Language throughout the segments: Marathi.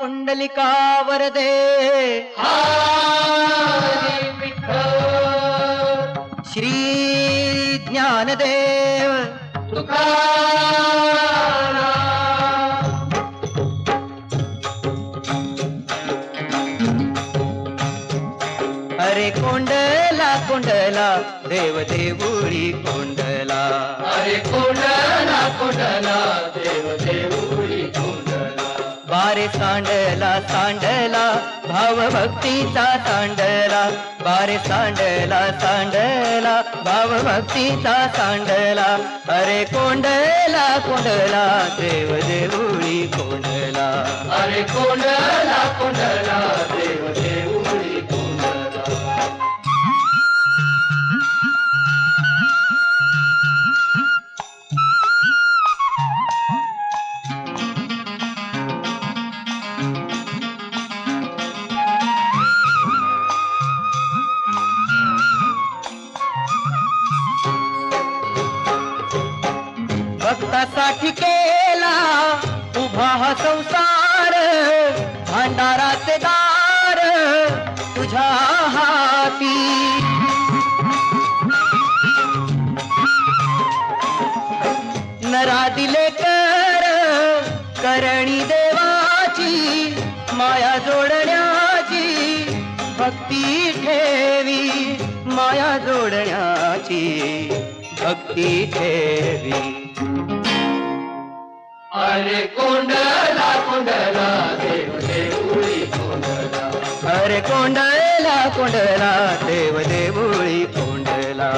पुंडलिका वरदे. श्री ज्ञानदेव. अरे कोंडला कोंडला देव देऊळी कोंडला. अरे कोंडला कोंडला देव देऊळी कोंडला. बारे सांडला सांडला भाव भक्तीचा सांडला. बारे सांडला सांडला भाव भक्तीचा सांडला. अरे कोंडला कोंडला देव देऊळी कोंडला. अरे कोंडला कोंडला देव देऊळी भक्तासाठी केला. उभा हा संसार भांडाराचे दार तुझ्या हाती. नरा दिले कर करणी देवाची माया जोडण्याची भक्ती ठेवी माया जोडण्याची भक्ती ठेवी. अरे कोंडला कोंडला देव देऊळी कोंडला अरे कोंडला कोंडला देव देऊळी कोंडला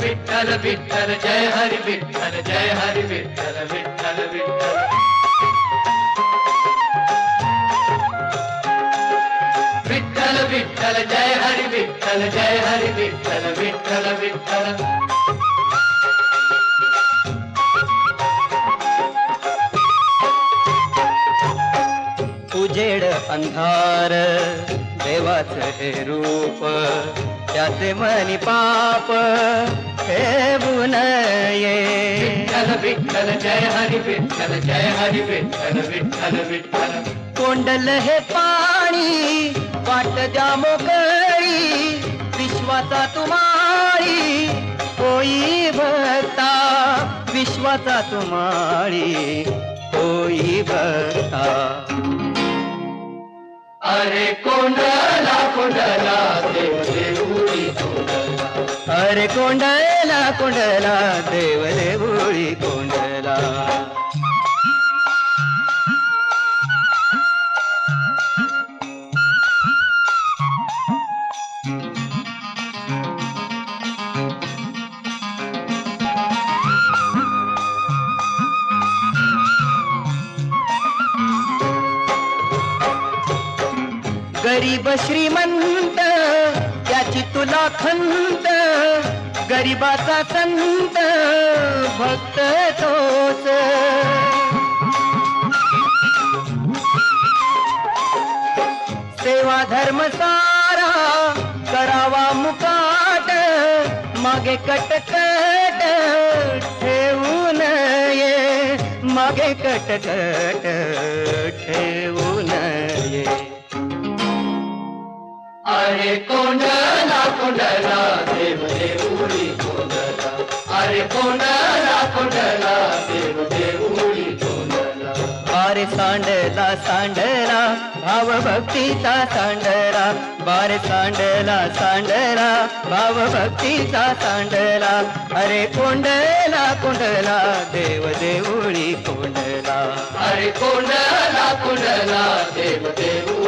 विठ्ठल विठ्ठल जय हरी विठ्ठल जय हरी विठ्ठल विठ्ठल विठ्ठल विठ्ठल विठ्ठल जय हरी विठ्ठल जय हरी विठ्ठल विठ्ठल विठ्ठल. उजेड अंधार देवाचं हे रूप त्याचे मनी पाप ठेवू नये विठ्ठल विठ्ठल जय हरी विठ्ठल जय हरी विठ्ठल विठ्ठल विठ्ठल. कोंडल हे पाणी वाट विश्वाचा तुम्हारी होई भक्ता विश्वाचा तुम्हारी होई भक्ता अरे कोंडला कोंडला देव देऊळी कोंडला। अरे कोंडला कोंडला देव देऊळी कोंडला। गरीब श्रीमंत त्याची तुला खंत गरीबाचा संत भक्त तोच. सेवा धर्म सारा करावा मुकाट मागे कटकट ठेवू नये मागे कटकट ठेवू नये अरे कोंडला कोंडला देव देऊळी कोंडला. अरे कोंडला कोंडला देव देऊळी कोंडला. बारे सांडला सांडला भाव भक्तीचा सांडला. बारे सांडला सांडला भाव भक्तीचा सांडला. अरे कोंडला कोंडला देव देऊळी कोंडला. अरे कोंडला कोंडला देव देऊळी